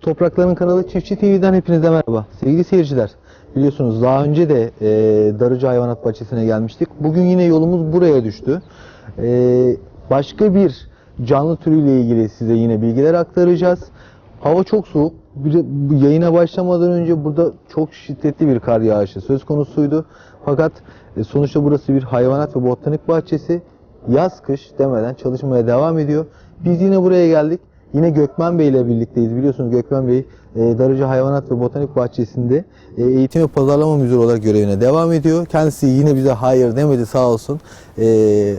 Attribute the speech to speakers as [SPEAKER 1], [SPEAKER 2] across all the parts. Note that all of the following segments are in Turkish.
[SPEAKER 1] Toprakların kanalı Çiftçi TV'den hepinize merhaba. Sevgili seyirciler, biliyorsunuz daha önce de e, Darıcı Hayvanat Bahçesi'ne gelmiştik. Bugün yine yolumuz buraya düştü. E, başka bir canlı türüyle ilgili size yine bilgiler aktaracağız. Hava çok soğuk. Yayına başlamadan önce burada çok şiddetli bir kar yağışı söz konusuydu. Fakat e, sonuçta burası bir hayvanat ve botanik bahçesi. Yaz kış demeden çalışmaya devam ediyor. Biz yine buraya geldik. Yine Gökmen Bey ile birlikteyiz. Biliyorsunuz Gökmen Bey e, Darıcı Hayvanat ve Botanik Bahçesi'nde e, eğitim ve pazarlama müdürü olarak görevine devam ediyor. Kendisi yine bize hayır demedi sağ olsun. E,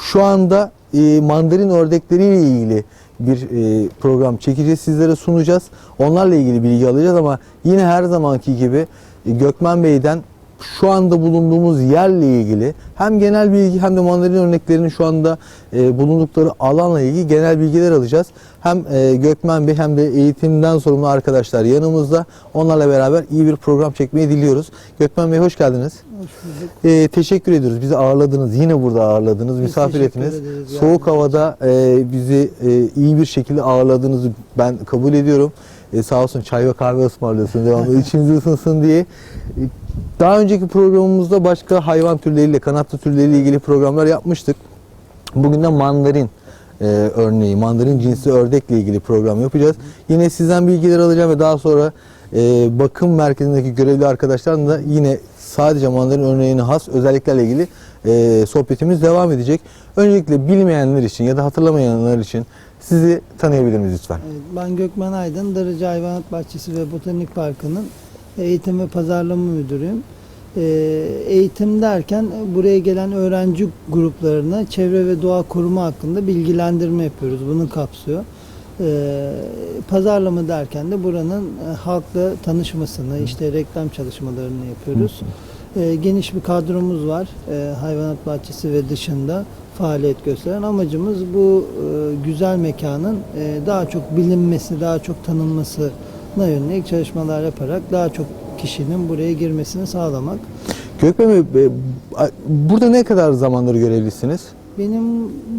[SPEAKER 1] şu anda e, mandarin ördekleriyle ilgili bir e, program çekeceğiz sizlere sunacağız. Onlarla ilgili bilgi alacağız ama yine her zamanki gibi Gökmen Bey'den şu anda bulunduğumuz yerle ilgili hem genel bilgi hem de mandarin örneklerinin şu anda e, bulundukları alanla ilgili genel bilgiler alacağız. Hem e, Gökmen Bey hem de eğitimden sorumlu arkadaşlar yanımızda. Onlarla beraber iyi bir program çekmeyi diliyoruz. Gökmen Bey hoş geldiniz.
[SPEAKER 2] Hoş bulduk.
[SPEAKER 1] E, teşekkür ediyoruz. Bizi ağırladınız. Yine burada ağırladınız. Misafir
[SPEAKER 2] teşekkür
[SPEAKER 1] ettiniz. Soğuk
[SPEAKER 2] yardımcınız
[SPEAKER 1] havada e, bizi e, iyi bir şekilde ağırladığınızı ben kabul ediyorum. E, sağ olsun çay ve kahve ısmarlıyorsun devamlı içiniz ısınsın diye. E, Daha önceki programımızda başka hayvan türleriyle, kanatlı türleriyle ilgili programlar yapmıştık. Bugün de mandarin e, örneği, mandarin cinsi ördekle ilgili program yapacağız. Yine sizden bilgiler alacağım ve daha sonra e, bakım merkezindeki görevli arkadaşlarla da yine sadece mandarin örneğine has özelliklerle ilgili e, sohbetimiz devam edecek. Öncelikle bilmeyenler için ya da hatırlamayanlar için sizi tanıyabilir miyiz lütfen?
[SPEAKER 2] Ben Gökmen Aydın, Darıcı Hayvanat Bahçesi ve Botanik Parkı'nın eğitim ve pazarlama müdürüyüm. Ee, Eğitim derken e, buraya gelen öğrenci gruplarına çevre ve doğa korumu hakkında bilgilendirme yapıyoruz. Bunu kapsıyor. Ee, Pazarlama derken de buranın e, halkla tanışmasını, işte reklam çalışmalarını yapıyoruz. Ee, Geniş bir kadromuz var. Ee, Hayvanat bahçesi ve dışında faaliyet gösteren amacımız bu e, güzel mekanın e, daha çok bilinmesi, daha çok tanınmasına yönelik çalışmalar yaparak daha çok kişinin buraya girmesini sağlamak.
[SPEAKER 1] Gökmen Bey, e, burada ne kadar zamandır görevlisiniz?
[SPEAKER 2] Benim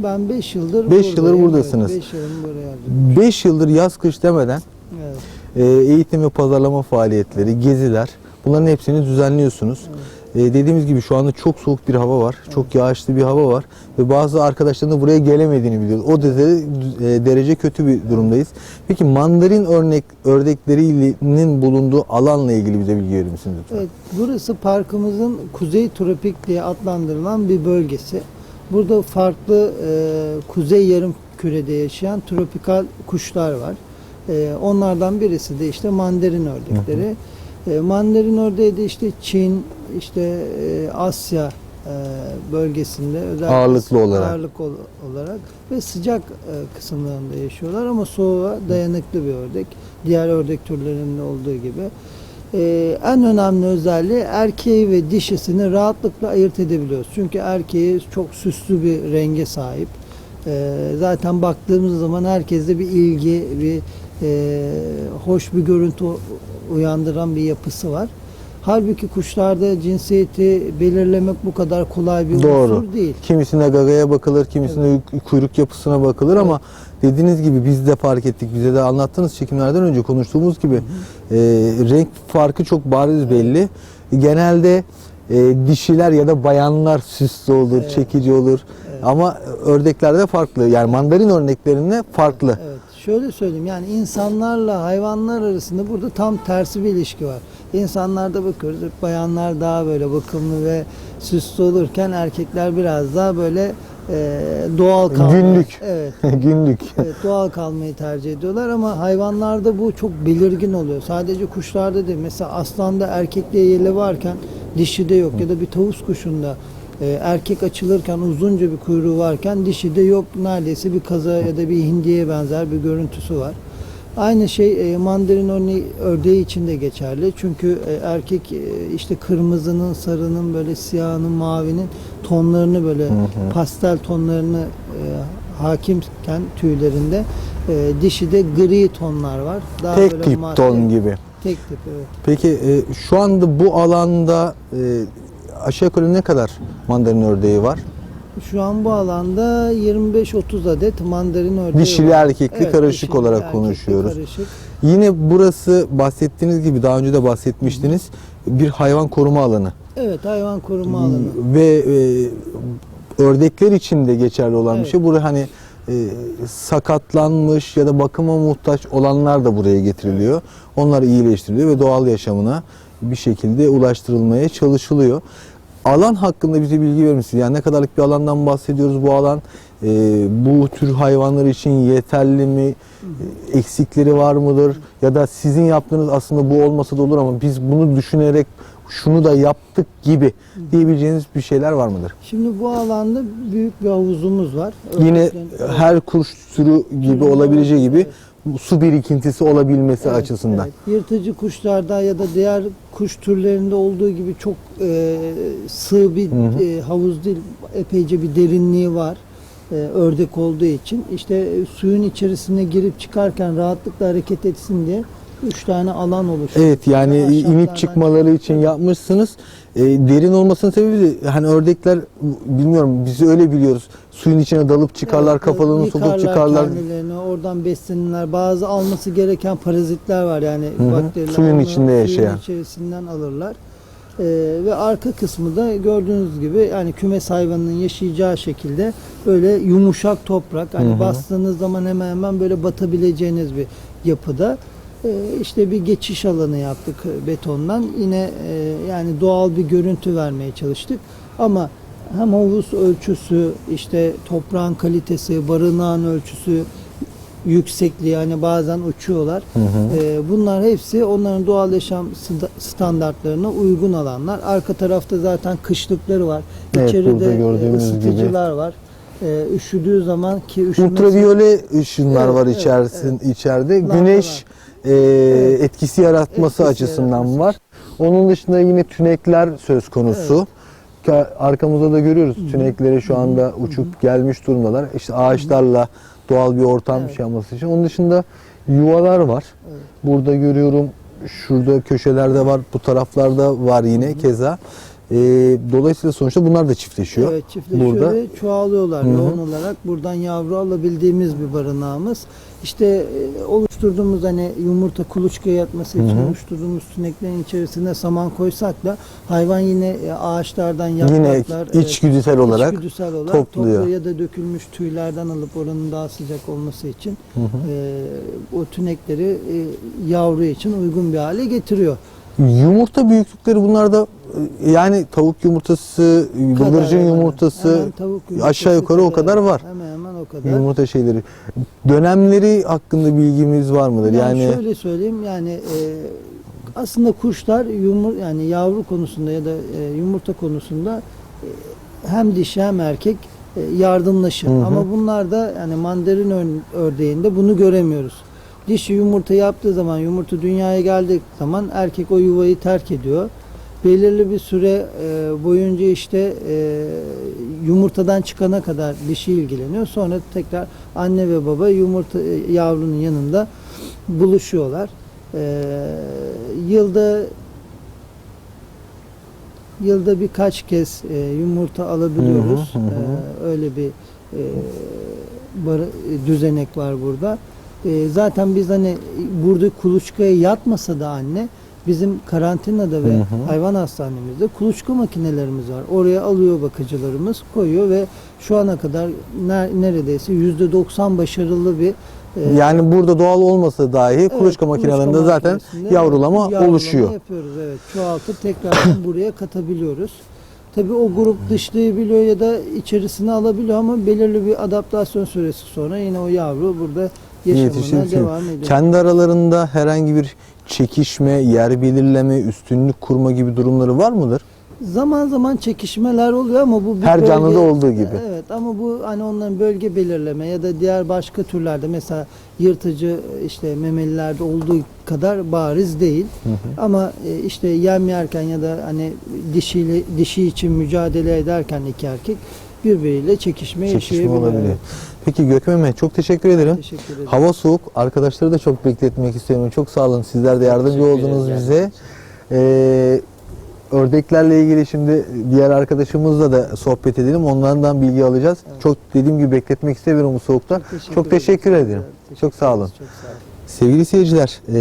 [SPEAKER 2] ben 5 yıldır
[SPEAKER 1] Beş yıldır
[SPEAKER 2] buradayım.
[SPEAKER 1] buradasınız.
[SPEAKER 2] 5 yılım buraya harcadım.
[SPEAKER 1] 5 yıldır yaz kış demeden
[SPEAKER 2] Evet.
[SPEAKER 1] e, eğitim ve pazarlama faaliyetleri, geziler bunların hepsini düzenliyorsunuz. E, dediğimiz gibi şu anda çok soğuk bir hava var. Çok yağışlı bir hava var ve bazı arkadaşların da buraya gelemediğini biliyoruz. O derece, e, derece kötü bir durumdayız. Peki mandarin örnek ördeklerinin bulunduğu alanla ilgili bize bilgi verir misiniz lütfen?
[SPEAKER 2] Evet, burası parkımızın kuzey tropik diye adlandırılan bir bölgesi. Burada farklı e, kuzey yarım kürede yaşayan tropikal kuşlar var. E, onlardan birisi de işte mandarin ördekleri. E, mandarin de işte Çin, işte e, Asya e, bölgesinde özellikle
[SPEAKER 1] Ağırlıklı olarak.
[SPEAKER 2] ağırlık ol- olarak ve sıcak e, kısımlarında yaşıyorlar ama soğuğa dayanıklı bir ördek. Diğer ördek türlerinde olduğu gibi. En önemli özelliği erkeği ve dişisini rahatlıkla ayırt edebiliyoruz. Çünkü erkeği çok süslü bir renge sahip. Zaten baktığımız zaman herkeste bir ilgi, bir e, hoş bir görüntü uyandıran bir yapısı var. Halbuki kuşlarda cinsiyeti belirlemek bu kadar kolay bir
[SPEAKER 1] Doğru.
[SPEAKER 2] unsur değil.
[SPEAKER 1] Kimisine gagaya bakılır, kimisine kuyruk yapısına bakılır ama dediğiniz gibi biz de fark ettik. Bize de anlattığınız çekimlerden önce konuştuğumuz gibi e, renk farkı çok bariz belli. Genelde e, dişiler ya da bayanlar süslü olur,
[SPEAKER 2] Evet.
[SPEAKER 1] çekici olur. Ama ördeklerde farklı. Yani mandarin örneklerinde farklı.
[SPEAKER 2] Evet. Şöyle söyleyeyim yani insanlarla hayvanlar arasında burada tam tersi bir ilişki var. İnsanlarda bakıyoruz bayanlar daha böyle bakımlı ve süslü olurken erkekler biraz daha böyle e, doğal kalmayı.
[SPEAKER 1] Günlük.
[SPEAKER 2] Evet.
[SPEAKER 1] Günlük.
[SPEAKER 2] Evet doğal kalmayı tercih ediyorlar ama hayvanlarda bu çok belirgin oluyor. Sadece kuşlarda değil. Mesela aslanda erkekle yeli varken dişi de yok ya da bir tavus kuşunda e, erkek açılırken uzunca bir kuyruğu varken dişi de yok. Neredeyse bir kaza ya da bir hindiye benzer bir görüntüsü var. Aynı şey e, mandarin örneği, ördeği için de geçerli. Çünkü e, erkek e, işte kırmızının, sarının, böyle siyahının, mavinin tonlarını böyle pastel tonlarını e, hakimken tüylerinde e, dişi de gri tonlar var. Daha
[SPEAKER 1] Tek
[SPEAKER 2] böyle
[SPEAKER 1] tip
[SPEAKER 2] madde-
[SPEAKER 1] ton gibi.
[SPEAKER 2] Tek tip evet.
[SPEAKER 1] Peki e, şu anda bu alanda e, aşağı yukarı ne kadar mandarin ördeği var?
[SPEAKER 2] Şu an bu alanda 25-30 adet mandarin ördeği
[SPEAKER 1] Dişili
[SPEAKER 2] var.
[SPEAKER 1] erkekli karışık
[SPEAKER 2] dişili
[SPEAKER 1] olarak
[SPEAKER 2] erkekli
[SPEAKER 1] konuşuyoruz.
[SPEAKER 2] Karışık.
[SPEAKER 1] Yine burası bahsettiğiniz gibi daha önce de bahsetmiştiniz bir hayvan koruma alanı
[SPEAKER 2] Evet hayvan koruma alanı.
[SPEAKER 1] ve e, ördekler için de geçerli olan bir
[SPEAKER 2] Evet.
[SPEAKER 1] şey. Buraya hani e, sakatlanmış ya da bakıma muhtaç olanlar da buraya getiriliyor. Onlar iyileştiriliyor ve doğal yaşamına bir şekilde ulaştırılmaya çalışılıyor. Alan hakkında bize bilgi verir misiniz? Yani ne kadarlık bir alandan bahsediyoruz bu alan? E, bu tür hayvanlar için yeterli mi? E, Eksikleri var mıdır? Ya da sizin yaptığınız aslında bu olmasa da olur ama biz bunu düşünerek şunu da yaptık gibi diyebileceğiniz bir şeyler var mıdır?
[SPEAKER 2] Şimdi bu alanda büyük bir havuzumuz var.
[SPEAKER 1] Yine her kuş türü gibi olabileceği gibi. Su birikintisi olabilmesi
[SPEAKER 2] Evet,
[SPEAKER 1] açısından.
[SPEAKER 2] evet. Yırtıcı kuşlarda ya da diğer kuş türlerinde olduğu gibi çok e, sığ bir
[SPEAKER 1] Hı hı.
[SPEAKER 2] e, havuz değil, epeyce bir derinliği var. E, ördek olduğu için işte e, suyun içerisine girip çıkarken rahatlıkla hareket etsin diye üç tane alan oluşuyor.
[SPEAKER 1] Evet yani inip çıkmaları için
[SPEAKER 2] Evet.
[SPEAKER 1] yapmışsınız. E, derin olmasının sebebi de hani ördekler bilmiyorum biz öyle biliyoruz. Suyun içine dalıp çıkarlar,
[SPEAKER 2] Evet,
[SPEAKER 1] kafalarını sokup çıkarlar.
[SPEAKER 2] kendilerini, oradan beslenirler. Bazı alması gereken parazitler var yani
[SPEAKER 1] hı.
[SPEAKER 2] bakteriler.
[SPEAKER 1] Suyun içinde yaşayan.
[SPEAKER 2] Suyun içerisinden alırlar. Ee, ve arka kısmı da gördüğünüz gibi yani kümes hayvanının yaşayacağı şekilde böyle yumuşak toprak. Hani
[SPEAKER 1] Hı hı.
[SPEAKER 2] bastığınız zaman hemen hemen böyle batabileceğiniz bir yapıda. Ee, işte bir geçiş alanı yaptık betondan. Yine e, yani doğal bir görüntü vermeye çalıştık. Ama hem havuz ölçüsü, işte toprağın kalitesi, barınağın ölçüsü, yüksekliği yani bazen uçuyorlar.
[SPEAKER 1] Hı hı.
[SPEAKER 2] Ee, bunlar hepsi onların doğal yaşam sta- standartlarına uygun alanlar. Arka tarafta zaten kışlıkları var.
[SPEAKER 1] Evet,
[SPEAKER 2] İçeride e,
[SPEAKER 1] gördüğünüz gibi.
[SPEAKER 2] ısıtıcılar var. Ee, üşüdüğü zaman ki üşümesi
[SPEAKER 1] Ultraviyole ışınlar
[SPEAKER 2] Evet,
[SPEAKER 1] var
[SPEAKER 2] evet,
[SPEAKER 1] içerisin, içeride.
[SPEAKER 2] Lambalar.
[SPEAKER 1] Güneş e, etkisi yaratması
[SPEAKER 2] Etkisi
[SPEAKER 1] açısından
[SPEAKER 2] yaratması.
[SPEAKER 1] var. Onun dışında yine tünekler söz konusu. Ka- Arkamızda da görüyoruz tünekleri şu anda uçup gelmiş durumdalar. İşte ağaçlarla doğal bir ortam
[SPEAKER 2] Evet.
[SPEAKER 1] şey yapması için. Onun dışında yuvalar var.
[SPEAKER 2] Evet.
[SPEAKER 1] Burada görüyorum şurada köşelerde var, bu taraflarda var yine keza. E, dolayısıyla sonuçta bunlar da çiftleşiyor.
[SPEAKER 2] Evet çiftleşiyor
[SPEAKER 1] Burada
[SPEAKER 2] ve çoğalıyorlar
[SPEAKER 1] Hı hı.
[SPEAKER 2] yoğun olarak. Buradan yavru alabildiğimiz bir barınağımız. İşte e, oluşturduğumuz hani yumurta kuluçka yatması için
[SPEAKER 1] Hı hı.
[SPEAKER 2] oluşturduğumuz tüneklerin içerisine saman koysak da hayvan yine e, ağaçlardan
[SPEAKER 1] yine
[SPEAKER 2] yapraklar
[SPEAKER 1] içgüdüsel olarak
[SPEAKER 2] içgüdüsel olarak
[SPEAKER 1] topluyor.
[SPEAKER 2] topluyor ya da dökülmüş tüylerden alıp oranın daha sıcak olması için
[SPEAKER 1] Hı hı.
[SPEAKER 2] e, o tünekleri e, yavru için uygun bir hale getiriyor.
[SPEAKER 1] Yumurta büyüklükleri bunlarda e, yani tavuk yumurtası,
[SPEAKER 2] Kadar
[SPEAKER 1] bıldırcın
[SPEAKER 2] hemen-
[SPEAKER 1] yumurtası
[SPEAKER 2] hemen tavuk yumurtası
[SPEAKER 1] aşağı yukarı o kadar var.
[SPEAKER 2] Hemen hemen o kadar.
[SPEAKER 1] Yumurta şeyleri. Dönemleri hakkında bilgimiz var mıdır?
[SPEAKER 2] Yani,
[SPEAKER 1] Yani,
[SPEAKER 2] şöyle söyleyeyim yani e, aslında kuşlar yumur yani yavru konusunda ya da e, yumurta konusunda e, hem dişi hem erkek e, yardımlaşır.
[SPEAKER 1] Hı hı.
[SPEAKER 2] Ama bunlar da yani mandarin ör- ördeğinde bunu göremiyoruz. Dişi yumurta yaptığı zaman yumurta dünyaya geldiği zaman erkek o yuvayı terk ediyor. Belirli bir süre e, boyunca işte e, yumurtadan çıkana kadar dişi ilgileniyor. Sonra tekrar anne ve baba yumurta e, yavrunun yanında buluşuyorlar. E, yılda yılda birkaç kez e, yumurta alabiliyoruz.
[SPEAKER 1] Hı hı, hı.
[SPEAKER 2] E, öyle bir e, bar- düzenek var burada. E, zaten biz hani burada kuluçkaya yatmasa da anne bizim karantinada ve
[SPEAKER 1] Hı hı.
[SPEAKER 2] hayvan hastanemizde kuluçka makinelerimiz var. Oraya alıyor bakıcılarımız, koyuyor ve şu ana kadar ner- neredeyse %90 başarılı bir e,
[SPEAKER 1] yani burada doğal olmasa dahi
[SPEAKER 2] Evet,
[SPEAKER 1] kuluçka makinelerinde zaten yavrulama,
[SPEAKER 2] yavrulama
[SPEAKER 1] oluşuyor.
[SPEAKER 2] yapıyoruz evet. Çoğaltıp tekrardan buraya katabiliyoruz. Tabii o grup dışlayabiliyor ya da içerisine alabiliyor ama belirli bir adaptasyon süresi sonra yine o yavru burada yaşamına devam ediyor.
[SPEAKER 1] Kendi aralarında herhangi bir çekişme, yer belirleme, üstünlük kurma gibi durumları var mıdır?
[SPEAKER 2] Zaman zaman çekişmeler oluyor ama bu bir
[SPEAKER 1] Her canlıda olduğu gibi.
[SPEAKER 2] Evet ama bu hani onların bölge belirleme ya da diğer başka türlerde mesela yırtıcı işte memelilerde olduğu kadar bariz değil.
[SPEAKER 1] Hı hı.
[SPEAKER 2] Ama e, işte yem yerken ya da hani dişiyle dişi için mücadele ederken iki erkek birbiriyle çekişme,
[SPEAKER 1] Çekişme
[SPEAKER 2] yaşayabiliyor.
[SPEAKER 1] olabiliyor.
[SPEAKER 2] Evet.
[SPEAKER 1] Peki Gökmen Bey çok teşekkür ederim.
[SPEAKER 2] Teşekkür ederim.
[SPEAKER 1] Hava soğuk. Arkadaşları da çok bekletmek istiyorum. Çok sağ olun. Sizler de yardımcı
[SPEAKER 3] Teşekkür
[SPEAKER 1] oldunuz bize. Ee, ördeklerle ilgili şimdi diğer arkadaşımızla da sohbet edelim. Onlardan bilgi alacağız. Çok dediğim gibi bekletmek istemiyorum bu soğukta. Çok teşekkür, ederim. Çok sağ olun.
[SPEAKER 2] Çok sağ olun.
[SPEAKER 1] Sevgili seyirciler, e,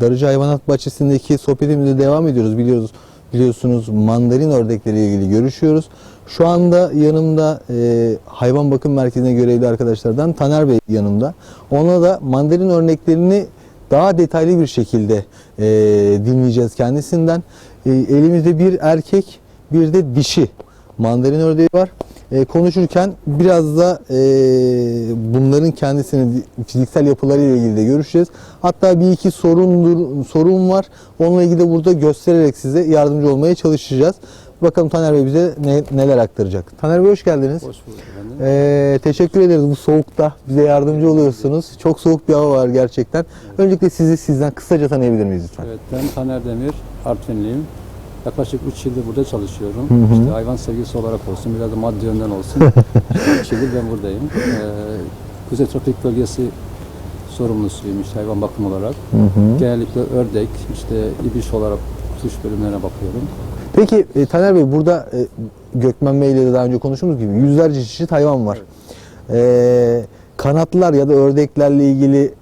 [SPEAKER 1] Darıcı Hayvanat Bahçesi'ndeki sohbetimize devam ediyoruz. Biliyoruz, biliyorsunuz mandarin ördekleriyle ilgili görüşüyoruz. Şu anda yanımda e, hayvan bakım merkezine görevli arkadaşlardan Taner Bey yanımda. Ona da mandarin örneklerini daha detaylı bir şekilde e, dinleyeceğiz kendisinden. E, elimizde bir erkek, bir de dişi mandarin ördeği var. E, konuşurken biraz da e, bunların kendisini fiziksel yapılarıyla ilgili de görüşeceğiz. Hatta bir iki sorun sorun var. Onunla ilgili de burada göstererek size yardımcı olmaya çalışacağız. Bakalım Taner Bey bize ne- neler aktaracak. Taner Bey hoş geldiniz.
[SPEAKER 3] Hoş bulduk efendim.
[SPEAKER 1] Ee, teşekkür ederiz bu soğukta bize yardımcı oluyorsunuz. Çok soğuk bir hava var gerçekten. Öncelikle sizi sizden kısaca tanıyabilir miyiz lütfen?
[SPEAKER 3] Evet, ben Taner Demir, Artvinliyim. Yaklaşık 3 yıldır burada çalışıyorum.
[SPEAKER 1] Hı hı.
[SPEAKER 3] İşte hayvan sevgisi olarak olsun, biraz da maddi yönden olsun. 3 yıldır ben buradayım. Ee, Kuzey Tropik Bölgesi sorumlusuyum işte hayvan bakım olarak.
[SPEAKER 1] Hı hı.
[SPEAKER 3] Genellikle ördek, işte ibiş olarak kuş bölümlerine bakıyorum.
[SPEAKER 1] Peki e, Taner Bey burada e, Gökmen Bey ile de daha önce konuştuğumuz gibi yüzlerce çeşit hayvan var. Ee, kanatlar ya da ördeklerle ilgili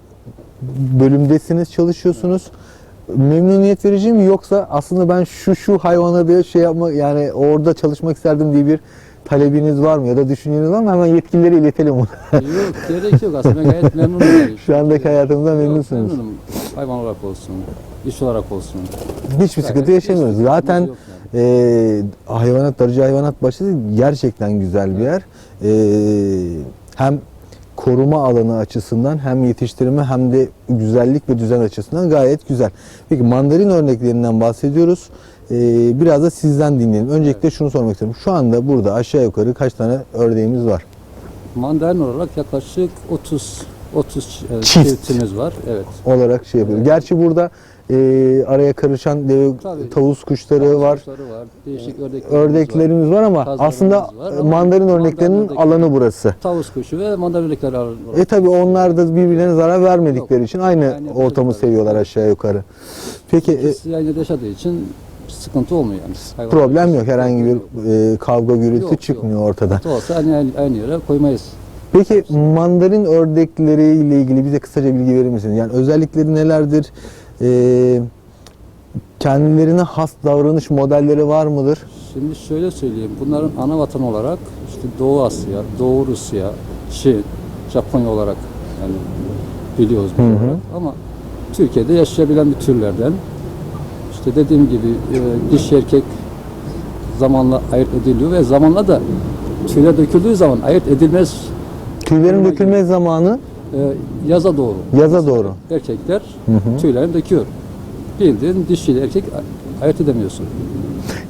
[SPEAKER 1] bölümdesiniz, çalışıyorsunuz. Memnuniyet verici mi yoksa aslında ben şu şu hayvana bir şey yapma yani orada çalışmak isterdim diye bir talebiniz var mı ya da düşünceniz var mı? Hemen yetkililere iletelim onu.
[SPEAKER 3] yok, gerek yok aslında gayet memnunum.
[SPEAKER 1] Şu andaki hayatımızdan
[SPEAKER 3] Yok,
[SPEAKER 1] memnunsunuz.
[SPEAKER 3] Memnunum. Hayvan olarak olsun, iş olarak olsun.
[SPEAKER 1] Hiçbir sıkıntı yaşamıyoruz. Zaten
[SPEAKER 3] yani.
[SPEAKER 1] e, hayvanat, darıcı hayvanat bahçesi gerçekten güzel bir yer. E, hem koruma alanı açısından hem yetiştirme hem de güzellik ve düzen açısından gayet güzel. Peki mandarin örneklerinden bahsediyoruz. E, biraz da sizden dinleyelim. Öncelikle şunu sormak istiyorum. Şu anda burada aşağı yukarı kaç tane ördeğimiz var?
[SPEAKER 3] Mandarin olarak yaklaşık 30 30 e,
[SPEAKER 1] Çift.
[SPEAKER 3] çiftimiz var. Evet.
[SPEAKER 1] Olarak şey yapıyoruz. Gerçi burada e, araya karışan deve,
[SPEAKER 3] Tabii.
[SPEAKER 1] tavus kuşları var.
[SPEAKER 3] Kuşları var. Değişik ördeklerimiz,
[SPEAKER 1] Ördeklerimiz var ama
[SPEAKER 3] Kazlarımız
[SPEAKER 1] aslında
[SPEAKER 3] var ama
[SPEAKER 1] mandarin örneklerinin
[SPEAKER 3] ördekleri-
[SPEAKER 1] alanı burası.
[SPEAKER 3] Tavus kuşu ve mandarin ördekleri var.
[SPEAKER 1] E tabi onlar da birbirlerine zarar vermedikleri
[SPEAKER 3] Yok.
[SPEAKER 1] için aynı
[SPEAKER 3] Aynı
[SPEAKER 1] ortamı
[SPEAKER 3] yapacaklar.
[SPEAKER 1] seviyorlar aşağı yukarı. Peki e,
[SPEAKER 3] aynı yaşadığı için sıkıntı olmuyor yani. Hayvan
[SPEAKER 1] problem yok herhangi bir
[SPEAKER 3] yok.
[SPEAKER 1] e, kavga gürültü
[SPEAKER 3] Yok, yok.
[SPEAKER 1] çıkmıyor ortadan.
[SPEAKER 3] Sıkıntı olsa aynı, aynı, aynı yere koymayız.
[SPEAKER 1] Peki mandarin ördekleri ile ilgili bize kısaca bilgi verir misiniz? Yani özellikleri nelerdir? E, kendilerine has davranış modelleri var mıdır?
[SPEAKER 3] Şimdi şöyle söyleyeyim. Bunların ana vatanı olarak işte Doğu Asya, Doğu Rusya, Çin, Japonya olarak yani biliyoruz bu
[SPEAKER 1] Hı hı.
[SPEAKER 3] olarak. Ama Türkiye'de yaşayabilen bir türlerden. İşte dediğim gibi e, dişi erkek zamanla ayırt ediliyor ve zamanla da tüyler döküldüğü zaman ayırt edilmez
[SPEAKER 1] Tüylerin dökülme zamanı
[SPEAKER 3] yaza doğru.
[SPEAKER 1] yaza doğru.
[SPEAKER 3] Erkekler
[SPEAKER 1] Hı hı.
[SPEAKER 3] tüylerini döküyor. Bildiğin dişi ile erkek ayırt edemiyorsun.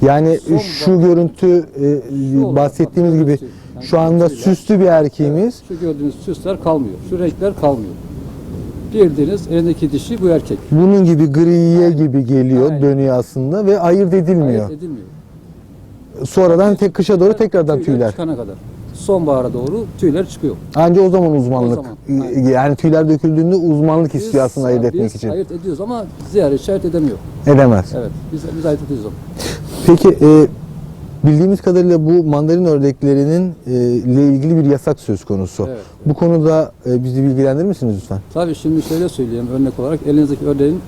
[SPEAKER 1] Yani
[SPEAKER 3] Son
[SPEAKER 1] şu görüntü e,
[SPEAKER 3] Şu
[SPEAKER 1] bahsettiğimiz gibi
[SPEAKER 3] görüntü. Yani
[SPEAKER 1] şu anda
[SPEAKER 3] tüyler.
[SPEAKER 1] süslü bir erkeğimiz.
[SPEAKER 3] Şu gördüğünüz süsler kalmıyor. Şu renkler kalmıyor. Bildiğiniz elindeki dişi bu erkek.
[SPEAKER 1] Bunun gibi griye
[SPEAKER 3] Aynen.
[SPEAKER 1] gibi geliyor,
[SPEAKER 3] Aynen.
[SPEAKER 1] dönüyor aslında ve ayırt edilmiyor.
[SPEAKER 3] Ayırt edilmiyor.
[SPEAKER 1] Sonradan tek kışa doğru tekrardan tüyler.
[SPEAKER 3] çıkana kadar. Sonbahara doğru tüyler çıkıyor.
[SPEAKER 1] Anca o zaman uzmanlık.
[SPEAKER 3] O zaman, aynen.
[SPEAKER 1] Yani tüyler döküldüğünde uzmanlık istiyor aslında ayırt
[SPEAKER 3] biz
[SPEAKER 1] etmek için.
[SPEAKER 3] ayırt ediyoruz ama ziyaretçi ayırt edemiyor.
[SPEAKER 1] Edemez.
[SPEAKER 3] Evet. Biz, biz ayırt ediyoruz onu.
[SPEAKER 1] Peki e, bildiğimiz kadarıyla bu mandarin ördeklerinin e, ile ilgili bir yasak söz konusu.
[SPEAKER 3] Evet.
[SPEAKER 1] Bu konuda e, bizi bilgilendirir misiniz lütfen?
[SPEAKER 3] Tabii şimdi şöyle söyleyeyim örnek olarak elinizdeki ördeğin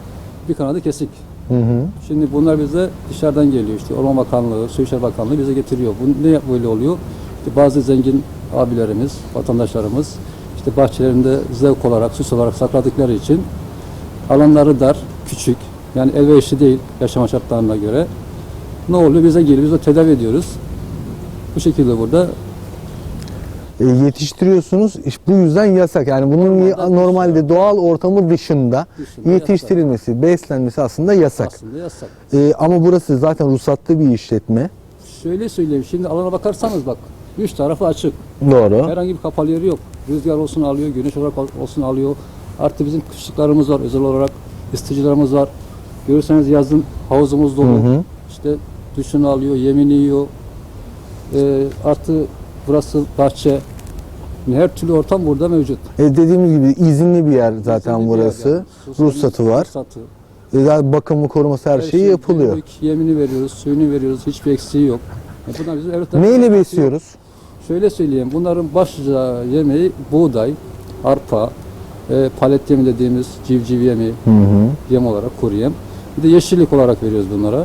[SPEAKER 3] bir kanadı kesik.
[SPEAKER 1] Hı hı.
[SPEAKER 3] Şimdi bunlar bize dışarıdan geliyor. İşte Orman Bakanlığı, Su İşleri Bakanlığı bize getiriyor. Bu ne böyle oluyor? İşte bazı zengin abilerimiz, vatandaşlarımız işte bahçelerinde zevk olarak, süs olarak sakladıkları için alanları dar, küçük. Yani elverişli değil yaşama şartlarına göre. Ne oluyor? Bize geliyor. Biz de tedavi ediyoruz. Bu şekilde burada
[SPEAKER 1] E, yetiştiriyorsunuz. İş bu yüzden yasak. Yani bunun
[SPEAKER 3] Normalde
[SPEAKER 1] normalde
[SPEAKER 3] dışında.
[SPEAKER 1] doğal ortamı dışında,
[SPEAKER 3] Dışında
[SPEAKER 1] yetiştirilmesi, beslenmesi aslında yasak.
[SPEAKER 3] aslında yasak.
[SPEAKER 1] E, ama burası zaten ruhsatlı bir işletme.
[SPEAKER 3] Şöyle söyleyeyim. Şimdi alana bakarsanız bak. Üç tarafı açık.
[SPEAKER 1] Doğru.
[SPEAKER 3] Herhangi bir kapalı yeri yok. Rüzgar olsun alıyor, güneş olarak olsun alıyor. Artı bizim kışlıklarımız var özel olarak. ısıtıcılarımız var. Görürseniz yazın havuzumuz dolu.
[SPEAKER 1] Hı hı.
[SPEAKER 3] İşte duşunu alıyor, yemini yiyor. Ee, artı burası bahçe. Her türlü ortam burada mevcut.
[SPEAKER 1] E, dediğimiz gibi izinli bir yer zaten
[SPEAKER 3] İzinli bir yer
[SPEAKER 1] burası.
[SPEAKER 3] yani.
[SPEAKER 1] Ruhsatı var.
[SPEAKER 3] Ruhsatı.
[SPEAKER 1] E, bakımı, koruması her, şeyi yapılıyor.
[SPEAKER 3] günlük Yemini veriyoruz, suyunu veriyoruz. Hiçbir eksiği yok. E bunlar bizim evet,
[SPEAKER 1] Neyle besliyoruz?
[SPEAKER 3] Şöyle söyleyeyim. Bunların başlıca yemeği buğday, arpa, e, palet yemi dediğimiz civciv yemi,
[SPEAKER 1] Hı hı.
[SPEAKER 3] yem olarak kuru yem. Bir de yeşillik olarak veriyoruz bunlara.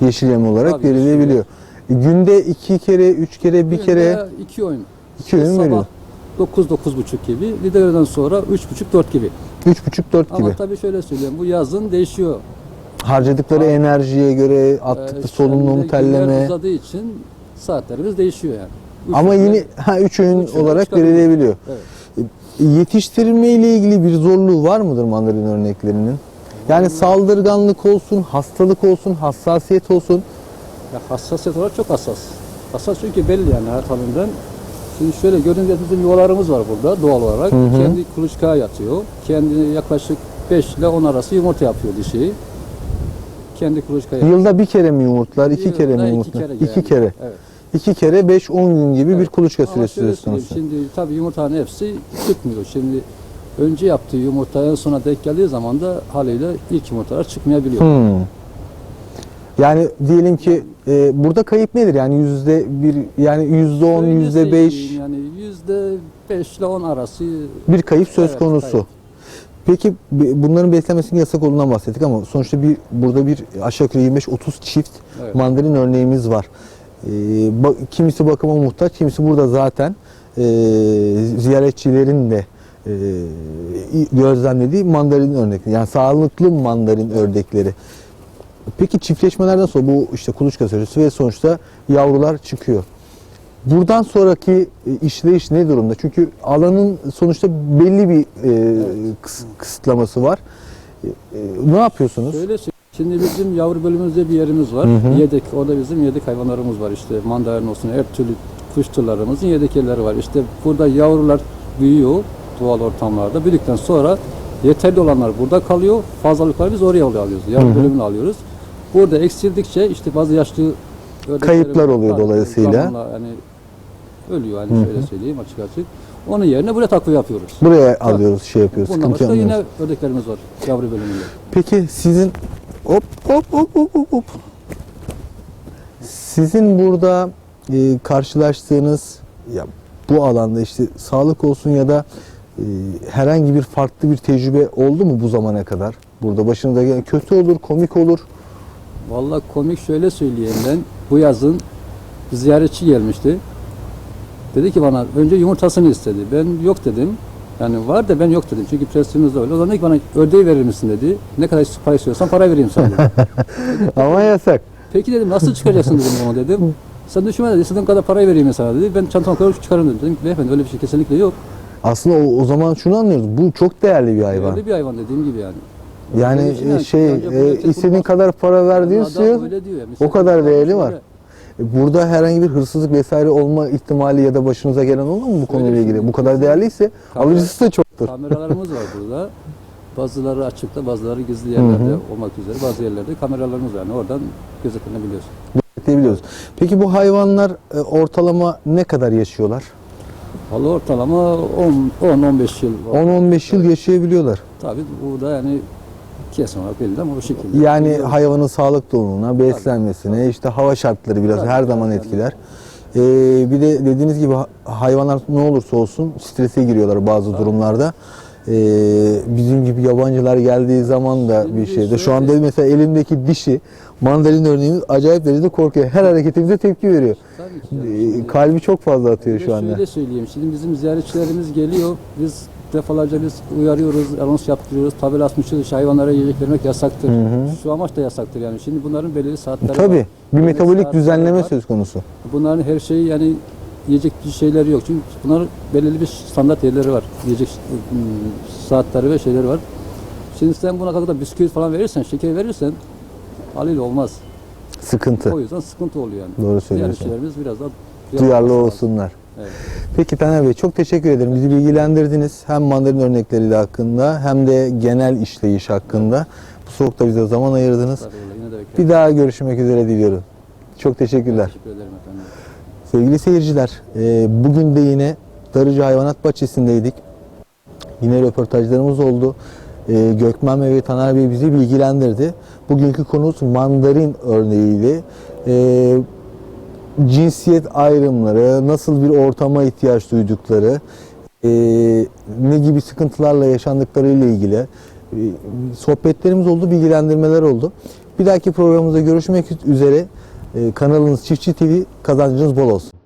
[SPEAKER 1] Yeşil yem olarak
[SPEAKER 3] Tabii, yeşil
[SPEAKER 1] verilebiliyor. E, günde iki kere, üç kere, bir kere
[SPEAKER 3] Günde iki oyun.
[SPEAKER 1] iki öğün veriyor.
[SPEAKER 3] Sabah 9 buçuk gibi, öğleden sonra üç buçuk dört gibi.
[SPEAKER 1] Üç buçuk, dört gibi.
[SPEAKER 3] Ama tabii şöyle söyleyeyim. Bu yazın değişiyor.
[SPEAKER 1] Harcadıkları
[SPEAKER 3] Ha.
[SPEAKER 1] enerjiye göre attıkları solunum,
[SPEAKER 3] şimdi günler
[SPEAKER 1] telleme.
[SPEAKER 3] uzadığı için saatlerimiz değişiyor yani. Üç
[SPEAKER 1] Ama yine ha üç öğün
[SPEAKER 3] Üç
[SPEAKER 1] olarak verilebiliyor.
[SPEAKER 3] Evet.
[SPEAKER 1] E, Yetiştirme ile ilgili bir zorluğu var mıdır mandalina örneklerinin? Yani saldırganlık olsun, hastalık olsun, hassasiyet olsun.
[SPEAKER 3] Ya hassasiyet olarak çok hassas. Hassas çünkü belli yani hayat halinden. Şimdi şöyle gördüğünüz bizim yuvalarımız var burada doğal olarak.
[SPEAKER 1] Hı hı.
[SPEAKER 3] Kendi kuluçkaya yatıyor. Kendi yaklaşık 5 ile 10 arası yumurta yapıyor dişi. Kendi kuluçkaya
[SPEAKER 1] Yılda bir kere mi yumurtlar, iki
[SPEAKER 3] Yılda
[SPEAKER 1] kere mi
[SPEAKER 3] iki
[SPEAKER 1] yumurtlar?
[SPEAKER 3] kere
[SPEAKER 1] İki
[SPEAKER 3] genelde.
[SPEAKER 1] kere.
[SPEAKER 3] Evet.
[SPEAKER 1] İki kere 5-10 gün gibi bir kuluçka
[SPEAKER 3] Ama
[SPEAKER 1] süresi
[SPEAKER 3] şöyle
[SPEAKER 1] söz
[SPEAKER 3] söyleyeyim,
[SPEAKER 1] konusu.
[SPEAKER 3] Şimdi tabii yumurtanın hepsi çıkmıyor. Şimdi önce yaptığı yumurta en sona denk geldiği zaman da haliyle ilk yumurtalar çıkmayabiliyor.
[SPEAKER 1] Hmm. Yani diyelim ki e, burada kayıp nedir? Yani yüzde bir, yani yüzde on,
[SPEAKER 3] Öyle
[SPEAKER 1] yüzde beş
[SPEAKER 3] söyleyeyim, Yani yüzde beş ile on arası
[SPEAKER 1] bir kayıp söz
[SPEAKER 3] Evet,
[SPEAKER 1] konusu.
[SPEAKER 3] kayıp.
[SPEAKER 1] Peki b- bunların beslenmesinin yasak olduğundan bahsettik ama sonuçta bir burada bir aşağı yukarı 25-30 çift
[SPEAKER 3] Evet.
[SPEAKER 1] mandalin örneğimiz var. Ee, kimisi bakıma muhtaç, kimisi burada zaten e, ziyaretçilerin de e, gözlemlediği mandalin örnekleri. Yani sağlıklı mandalin ördekleri. Peki çiftleşmeler nasıl? Bu işte kuluçka süresi ve sonuçta yavrular çıkıyor. Buradan sonraki e, işleyiş ne durumda? Çünkü alanın sonuçta belli bir e, kıs- kısıtlaması var. E, e, ne yapıyorsunuz?
[SPEAKER 3] Şöyle Şimdi bizim yavru bölümümüzde bir yerimiz var.
[SPEAKER 1] Hı hı.
[SPEAKER 3] Yedek, orada bizim yedek hayvanlarımız var. İşte mandalina olsun, her türlü kuş türlerimizin yedek yerleri var. İşte burada yavrular büyüyor doğal ortamlarda. Büyüdükten sonra yeterli olanlar burada kalıyor. Fazlalıkları biz oraya alıyoruz. Yavru
[SPEAKER 1] Hı hı.
[SPEAKER 3] bölümünü alıyoruz. Burada eksildikçe işte bazı yaşlı
[SPEAKER 1] Kayıplar oluyor dolayısıyla.
[SPEAKER 3] Yani ölüyor hani
[SPEAKER 1] hı.
[SPEAKER 3] şöyle söyleyeyim açık açık. Onun yerine buraya takviye yapıyoruz.
[SPEAKER 1] Buraya alıyoruz, şey yapıyoruz,
[SPEAKER 3] Bundan başka yine ördeklerimiz var yavru bölümünde.
[SPEAKER 1] Peki sizin hop hop hop hop hop hop. Sizin burada e, karşılaştığınız ya bu alanda işte sağlık olsun ya da e, herhangi bir farklı bir tecrübe oldu mu bu zamana kadar? Burada başınıza gelen kötü olur, komik olur.
[SPEAKER 3] Vallahi komik şöyle söyleyeyim ben. Bu yazın ziyaretçi gelmişti. Dedi ki bana önce yumurtasını istedi. Ben yok dedim. Yani var da ben yok dedim. Çünkü prensibimiz de öyle. O zaman ki bana ördeği verir misin dedi. Ne kadar para istiyorsan para vereyim sana dedi.
[SPEAKER 1] Ama yasak.
[SPEAKER 3] Peki dedim nasıl çıkacaksın dedim ona dedim. Sen düşünme dedi. İstediğin kadar para vereyim sana dedi. Ben çantama koyup çıkarım dedim. Dedim ki beyefendi öyle bir şey kesinlikle yok.
[SPEAKER 1] Aslında o, o zaman şunu anlıyoruz. Bu çok değerli bir hayvan.
[SPEAKER 3] Öyle bir hayvan dediğim gibi yani.
[SPEAKER 1] Yani
[SPEAKER 3] Öyle şey
[SPEAKER 1] e,
[SPEAKER 3] yani.
[SPEAKER 1] şey
[SPEAKER 3] bu
[SPEAKER 1] e, istediğin kadar para ver
[SPEAKER 3] Adam
[SPEAKER 1] diyorsun.
[SPEAKER 3] öyle diyor.
[SPEAKER 1] o kadar değeri var. Burada herhangi bir hırsızlık vesaire olma ihtimali ya da başınıza gelen oldu mu bu konuyla ilgili?
[SPEAKER 3] şimdi
[SPEAKER 1] Bu kadar değerliyse
[SPEAKER 3] kamera-
[SPEAKER 1] alıcısı da çoktur.
[SPEAKER 3] Kameralarımız var burada. Bazıları açıkta, bazıları gizli yerlerde olmak üzere. Bazı yerlerde kameralarımız var. Yani oradan gözetlenebiliyorsun.
[SPEAKER 1] Diyebiliyoruz. Peki bu hayvanlar e, ortalama ne kadar yaşıyorlar?
[SPEAKER 3] Vallahi ortalama 10-15 yıl.
[SPEAKER 1] 10-15 yıl yaşayabiliyorlar.
[SPEAKER 3] Tabii bu da yani kesin olarak belli ama o şekilde.
[SPEAKER 1] Yani
[SPEAKER 3] Biliyoruz.
[SPEAKER 1] hayvanın sağlık durumuna, beslenmesine, işte hava şartları biraz
[SPEAKER 3] Tabii,
[SPEAKER 1] her zaman
[SPEAKER 3] yani.
[SPEAKER 1] etkiler. Ee, bir de dediğiniz gibi ha- hayvanlar ne olursa olsun strese giriyorlar bazı durumlarda. Ee, bizim gibi yabancılar geldiği zaman da
[SPEAKER 3] Şimdi
[SPEAKER 1] bir şeyde. Şu anda mesela elimdeki dişi mandalin örneğimiz acayip derecede korkuyor. Her hareketimize tepki veriyor.
[SPEAKER 3] Tabii ki.
[SPEAKER 1] Ee, kalbi çok fazla atıyor şu anda.
[SPEAKER 3] Şöyle söyleyeyim. Şimdi bizim ziyaretçilerimiz geliyor. Biz defalarca biz uyarıyoruz, anons yaptırıyoruz. Tabela asmışız. işte hayvanlara yiyecek vermek yasaktır.
[SPEAKER 1] Hı hı.
[SPEAKER 3] Şu amaç da yasaktır yani. Şimdi bunların belirli saatleri
[SPEAKER 1] Tabii
[SPEAKER 3] var.
[SPEAKER 1] bir
[SPEAKER 3] Belirli
[SPEAKER 1] metabolik düzenleme
[SPEAKER 3] var.
[SPEAKER 1] söz konusu.
[SPEAKER 3] Bunların her şeyi yani yiyecek bir şeyleri yok. Çünkü bunların belirli bir standart yerleri var. Yiyecek ım, saatleri ve şeyleri var. Şimdi sen buna kadar bisküvi falan verirsen, şeker verirsen haliyle olmaz.
[SPEAKER 1] Sıkıntı.
[SPEAKER 3] O yüzden sıkıntı oluyor yani.
[SPEAKER 1] Doğru söylüyorsun.
[SPEAKER 3] Ziyaretçilerimiz biraz daha
[SPEAKER 1] Duyarlı
[SPEAKER 3] lazım.
[SPEAKER 1] olsunlar.
[SPEAKER 3] Evet.
[SPEAKER 1] Peki Taner Bey çok teşekkür ederim. Bizi bilgilendirdiniz. Hem mandalin örnekleriyle hakkında hem de genel işleyiş hakkında. Bu soğukta bize zaman ayırdınız. Bir daha görüşmek üzere diliyorum. Çok teşekkürler.
[SPEAKER 3] Teşekkür ederim efendim.
[SPEAKER 1] Sevgili seyirciler, e, bugün de yine Darıcı Hayvanat Bahçesi'ndeydik. Yine röportajlarımız oldu. e, Gökmen Bey ve Taner Bey bizi bilgilendirdi. Bugünkü konumuz mandarin örneğiydi. Cinsiyet ayrımları, nasıl bir ortama ihtiyaç duydukları, e, ne gibi sıkıntılarla yaşandıkları ile ilgili e, sohbetlerimiz oldu, bilgilendirmeler oldu. Bir dahaki programımızda görüşmek üzere. E, kanalınız Çiftçi TV kazancınız bol olsun.